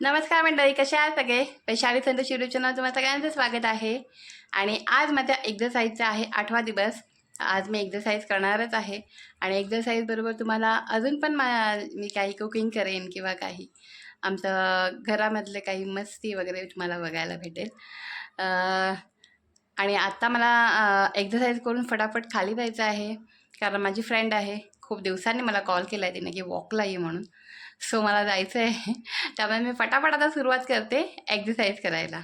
नमस्कार मंडळी कसे आहात सगळे? वैशाली संतोष युट्यूब चॅनल तुम्हाला सगळ्यांचं स्वागत आहे. आणि आज माझ्या एक्झरसाईजचा आहे आठवा दिवस. आज मी एक्झरसाईज करणारच आहे. आणि एक्झरसाईजबरोबर तुम्हाला अजून पण मा मी काही कुकिंग करेन किंवा काही आमचं घरामधले काही मस्ती वगैरे तुम्हाला बघायला भेटेल. आणि आत्ता मला एक्झरसाईज करून फटाफट खाली जायचं आहे. कारण माझी फ्रेंड आहे. खूप दिवसांनी मला कॉल केला आहे तिने की वॉकला ये म्हणून. सो मला जायचं आहे त्यामुळे मी फटाफट आता सुरुवात करते. एक्झरसाईज करायला.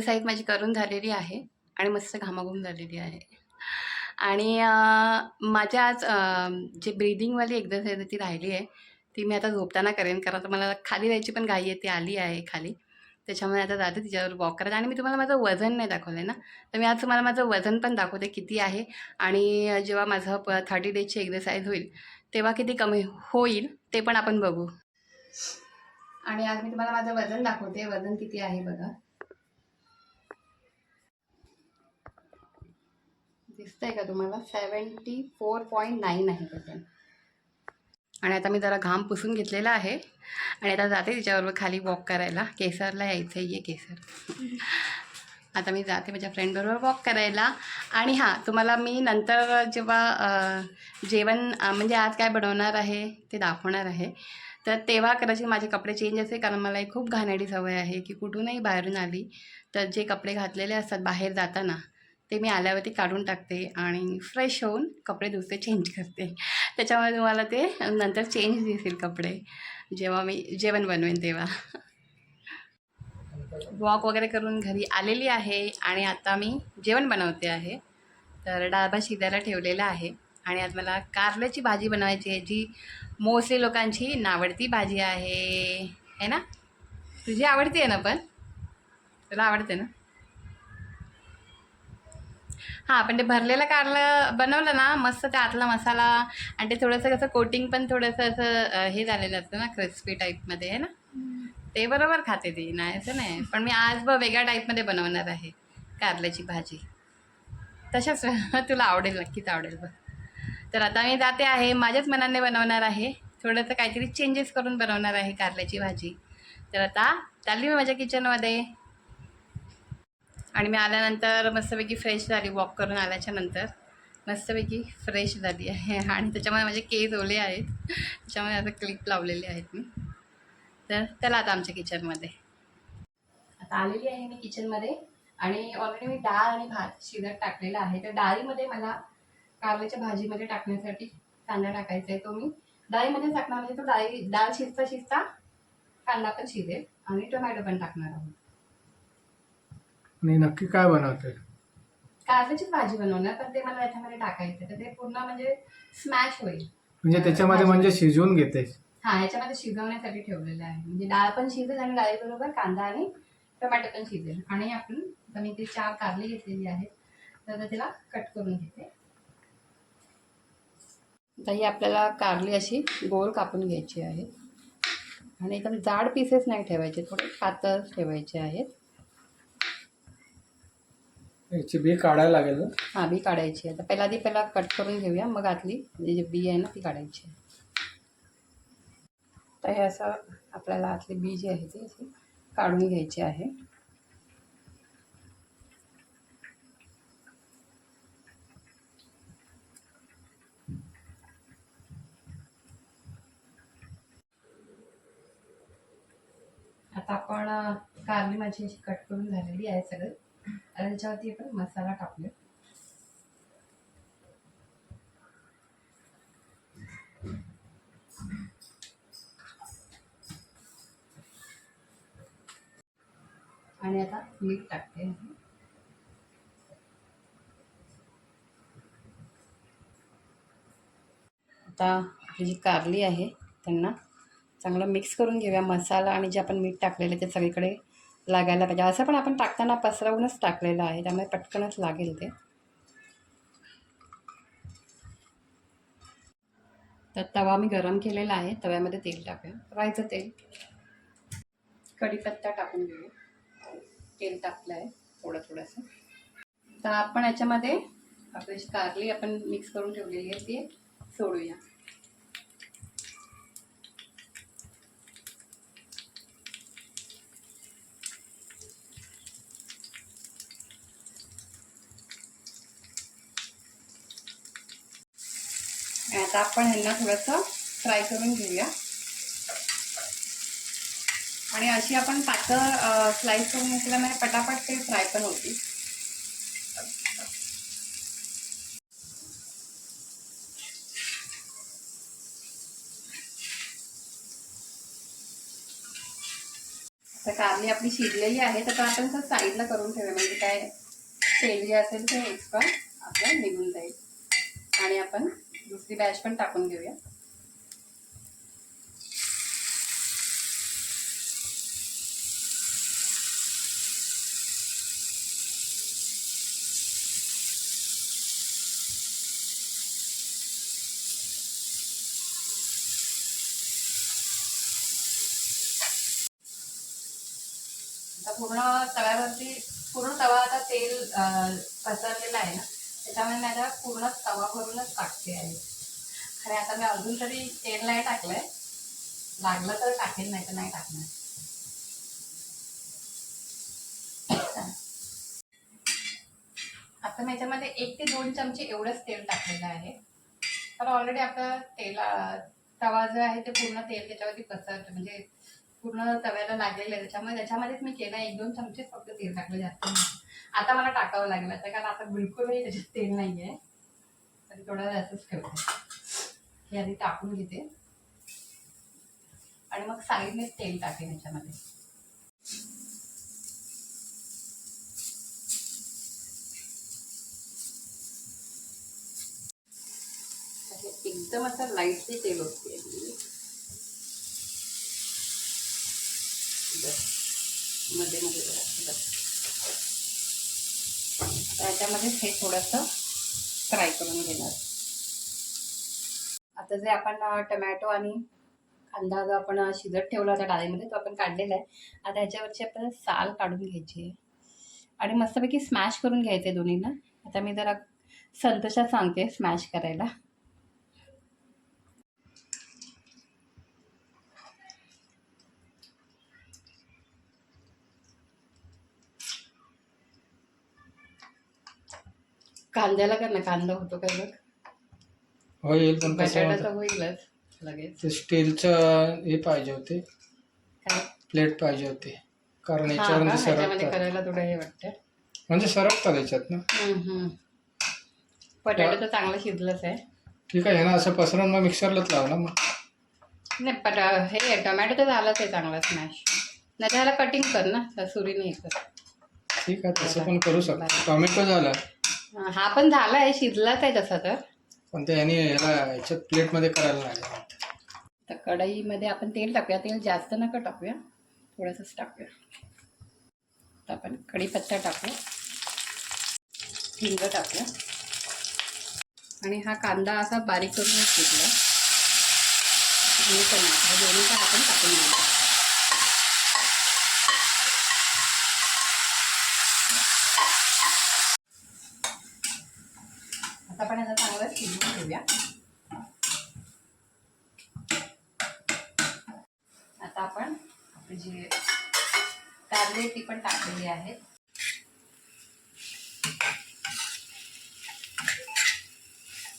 एक्सरसाइज माझी करून झालेली आहे आणि मस्त घामाघूम झालेली आहे. आणि माझ्या आज जे ब्रिदिंगवाली एक्झरसाईज ती राहिली आहे ती मी आता झोपताना करेन कारण आता मला खाली जायची पण घाई आहे ती आली आहे खाली. त्याच्यामुळे आता जाते तिच्यावर वॉक करायला आणि मी तुम्हाला माझं वजन नाही दाखवलं आहे ना? तर मी आज तुम्हाला माझं वजन पण दाखवते किती आहे. आणि जेव्हा माझं प थर्टी डेजची एक्झरसाईज होईल तेव्हा किती कमी होईल ते पण आपण बघू. आणि आज मी तुम्हाला माझं वजन दाखवते. वजन किती आहे बघा. दिसतंय का तुम्हाला? सेवन्टी फोर पॉईंट नाईन आहे पर्सेंट आणि आता मी जरा घाम पुसून घेतलेला आहे. आणि आता जाते तिच्याबरोबर खाली वॉक करायला. केसरला यायचं आहे ये केसर. आता मी जाते माझ्या फ्रेंडबरोबर वॉक करायला. आणि हां तुम्हाला मी नंतर जेव्हा जेवण म्हणजे आज काय बनवणार आहे ते दाखवणार आहे. तर तेव्हा कदाचित माझे कपडे चेंज असेल कारण मला एक खूप घाणेरडी सवय आहे की कुठूनही बाहेरून आली तर जे कपडे घातलेले असतात बाहेर जाताना ते मी आल्यावरती काढून टाकते आणि फ्रेश होऊन कपडे दुसरे चेंज करते. त्याच्यामुळे तुम्हाला ते नंतर चेंज दिसेल कपडे. जेव्हा मी जेवण बनवेन तेव्हा. वॉक वगैरे करून घरी आलेली आहे आणि आता मी जेवण बनवते आहे. तर डाळबा शिजायला ठेवलेला आहे आणि आज मला कारल्याची भाजी बनवायची आहे जी मोस्टली लोकांची नावडती भाजी आहे. है ना? तुझी आवडती आहे ना पण? तुला आवडते ना? हां पण ते भरलेलं कारलं बनवलं ना मस्त ते आतला मसाला आणि ते थोडंसं कसं कोटिंग पण थोडंसं असं हे झालेलं असतं ना क्रिस्पी टाईपमध्ये आहे ना? ते बरोबर खाते ती नाही असं नाही. पण मी आज ब वेगळ्या टाईपमध्ये बनवणार आहे कारल्याची भाजी. तशाच तुला आवडेल नक्कीच आवडेल बघ. तर आता मी जाते आहे माझ्याच मनाने बनवणार आहे. थोडंसं काहीतरी चेंजेस करून बनवणार आहे कारल्याची भाजी. तर आता चालली मी माझ्या किचनमध्ये आणि मी आल्यानंतर मस्तपैकी फ्रेश झाली वॉक करून आल्याच्यानंतर. मस्तपैकी फ्रेश झाली आहे. आणि त्याच्यामध्ये माझे केस ओले आहेत. त्याच्यामुळे आता क्लिप लावलेले आहेत मी. तर त्याला आता आमच्या किचनमध्ये आता आलेली आहे मी किचनमध्ये आणि ऑलरेडी मी डाळ आणि भात शिजत टाकलेला आहे. तर डाळीमध्ये मला कारल्याच्या भाजीमध्ये टाकण्यासाठी कांदा टाकायचा आहे तो मी. डाळीमध्ये टाकणार म्हणजे तो डाळी डाळ शिजता शिजता कांदा पण शिजेल. आणि टोमॅटो पण टाकणार आहोत. आणि नक्की काय बनवते कारल्याचीच भाजी बनवणार पण ते मला याच्यामध्ये टाकायचं तर ते पूर्ण म्हणजे स्मॅश होईल. म्हणजे त्याच्यामध्ये म्हणजे शिजवून घेते हा याच्यामध्ये शिजवण्यासाठी ठेवलेलं आहे. म्हणजे डाळ पण शिजेल आणि डाळीबरोबर कांदा आणि टोमॅटो पण शिजेल. आणि आपण आता मी ती चार कारली घेतलेली आहेत. तर तिला कट करून घेते. आता ही आपल्याला कारली अशी गोल कापून घ्यायची आहे. आणि एकदम जाड पीसेस नाही ठेवायचे थोडे पातळ ठेवायचे आहेत. याची बी काढायला लागेल ना? हां बी काढायची आहे. तर पहिला आधी पहिला कट करून घेऊया. मग आतली जी बी आहे ना ती काढायची आहे. तर हे असं आपल्याला आतली बी जी आहे ती अशी काढून घ्यायची आहे. आता आपण कारली माझी अशी कट करून झालेली आहे सगळं. आणि त्याच्यावरती आपण मसाला टाकूया. आणि आता मीठ टाकते आता आपली जी कारली आहे त्यांना चांगलं मिक्स करून घेऊया. मसाला आणि जे आपण मीठ टाकलेलं आहे ते सगळीकडे लागायला पाहिजे. असं पण आपण टाकताना पसरवूनच टाकलेलं आहे. त्यामुळे पटकनच लागेल ते. तर तवा मी गरम केलेला आहे. तव्यामध्ये तेल टाकूया. राहायचं तेल. कढीपत्ता टाकून घेऊया तेल टाकलं आहे. थोडं थोडंसं. तर आपण याच्यामध्ये आपली कारली आपण मिक्स करून ठेवलेली आहे ती सोडूया. आता आपण ह्यांना थोडंसं फ्राय करून घेऊया. आणि अशी आपण पातळ स्लाइस करून घेतल्यामुळे म्हणजे पटापट ते फ्राय पण होती आता कारली आपली शिजलेली आहे तर आपण तर साईडला करून ठेवूया. म्हणजे काय तेल जे असेल ते एक्स्ट्रा आपलं निघून जाईल. आणि आपण दुसरी बॅच पण टाकून घेऊया. आता पूर्ण तव्यावरती पूर्ण तवा आता तेल अं, पसरलेला आहे ना? त्याच्यामुळे पूर्ण तवा भरूनच टाकते आहे आणि आता मी अजून तरी तेल नाही टाकलंय. लागलं तर टाकेल नाही तर नाही टाकणार. आता मी याच्यामध्ये एक ते दोन चमचे एवढंच तेल टाकलेलं आहे. तर ऑलरेडी आपला तेला तवा जो आहे ते पूर्ण तेल त्याच्यावरती पसरत. म्हणजे पूर्ण तव्याला लागलेलं आहे. त्याच्यामुळे त्याच्यामध्येच मी केलं एक दोन चमचे फक्त तेल टाकलं जास्त नाही. आता मला टाकावं लागलं आता कारण आता बिलकुलही त्याच्यात तेल नाही आहे तरी थोडा जास्तच ठेवते. हे आधी टाकून घेते. आणि मग साईडनेच तेल टाकेन याच्यामध्ये. एकदम असं लाईटली तेल होते मध्ये मध्ये जरा बस. त्याच्यामध्येच हे थोडंसं फ्राय करून घेणार. आता जे आपण टमॅटो आणि कांदा जो आपण शिजत ठेवला होता डाळीमध्ये तो आपण काढलेला आहे. आता ह्याच्यावरची आपल्याला साल काढून घ्यायची आहे. आणि मस्तपैकी स्मॅश करून घ्यायचे दोन्हीनं. दोन्हीला आता मी जरा संतोषात सांगते स्मॅश करायला. कांद्याला कर ना कांदा होतो काय बघ. होईल पण बटाटा? तर होईलच लगेच. स्टीलचं हे पाहिजे होते. काय? प्लेट पाहिजे होते. कारण हा का? याच्यावर ह्याच्यामध्ये सरकतात. करायला थोडं हे वाटतं. म्हणजे सरकतात याच्यात ना? बटाटा तर चांगलं शिजलंच आहे. ठीक आहे ना असं पसरून मग मिक्सरलाच लावला मग. नाही पट हे टोमॅटो तर झालंच आहे चांगला स्मॅश. नाही त्याला कटिंग कर ना सुरीने हे कर. ठीक आहे तसं पण करू शकतो. टोमॅटो झाला. हा पण झाला आहे शिजलाच आहे तसा तर? पण ते याने ह्याला ह्याच्यात प्लेटमध्ये करायला लागेल तर कढईमध्ये आपण तेल टाकूया. तेल जास्त नका टाकूया. थोडंसंच टाकूया. तर आपण कढीपत्ता टाकूया. हिंग टाकूया. आणि हा कांदा असा बारीक करूनच घेतला. दोन्ही पण आपण टाकून घ्यायचं आता आपण याला चांगलं शिजवून घेऊया आता आपण आपली जी कारले ती पण टाकलेली आहेत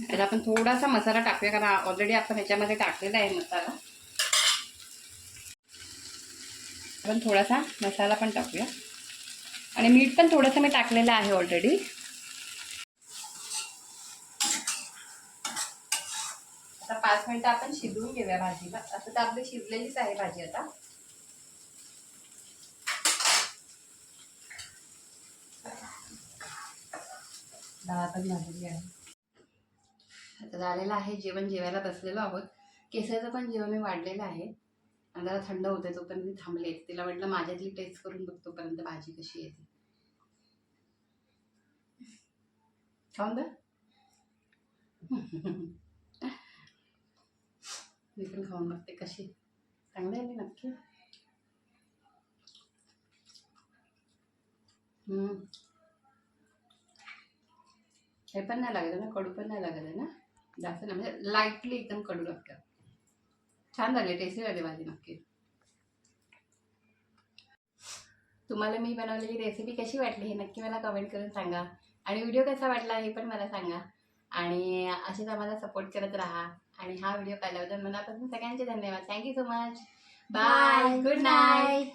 त्याला आपण थोडासा मसाला टाकूया कारण ऑलरेडी आपण ह्याच्यामध्ये टाकलेला आहे मसाला. आपण थोडासा मसाला पण टाकूया. आणि मीठ पण थोडंसं मी टाकलेलं आहे ऑलरेडी आता पाच मिनटं आपण शिजवून घेऊया भाजीला. असं तर आपली शिजलेलीच आहे भाजी आता. डाळ झालेली आहे. आता झालेलं आहे जेवण जेवायला बसलेलो आहोत. केसरचं पण जेवण मी वाढलेलं आहे. जरा थंड होते तोपर्यंत मी थांबले. तिला म्हटलं माझ्यातली टेस्ट करून बघ तोपर्यंत भाजी कशी येते खाऊन मी पण खाऊन बघते कशी. चांगली आहे ना नक्की. हे पण नाही लागत ना कडू पण नाही लागत आहे ना? जास्त नाही म्हणजे लाईटली एकदम कडू लागतं छान झाली टेस्टी झाली भाजी नक्की. तुम्हाला मी बनवलेली रेसिपी कशी वाटली हे नक्की मला कमेंट करून सांगा. आणि व्हिडिओ कसा वाटला हे पण मला सांगा. आणि असेच आम्हाला सपोर्ट करत राहा. आणि हा व्हिडिओ पाहिल्याबद्दल मनापासून सगळ्यांचे धन्यवाद. Thank you so much bye good night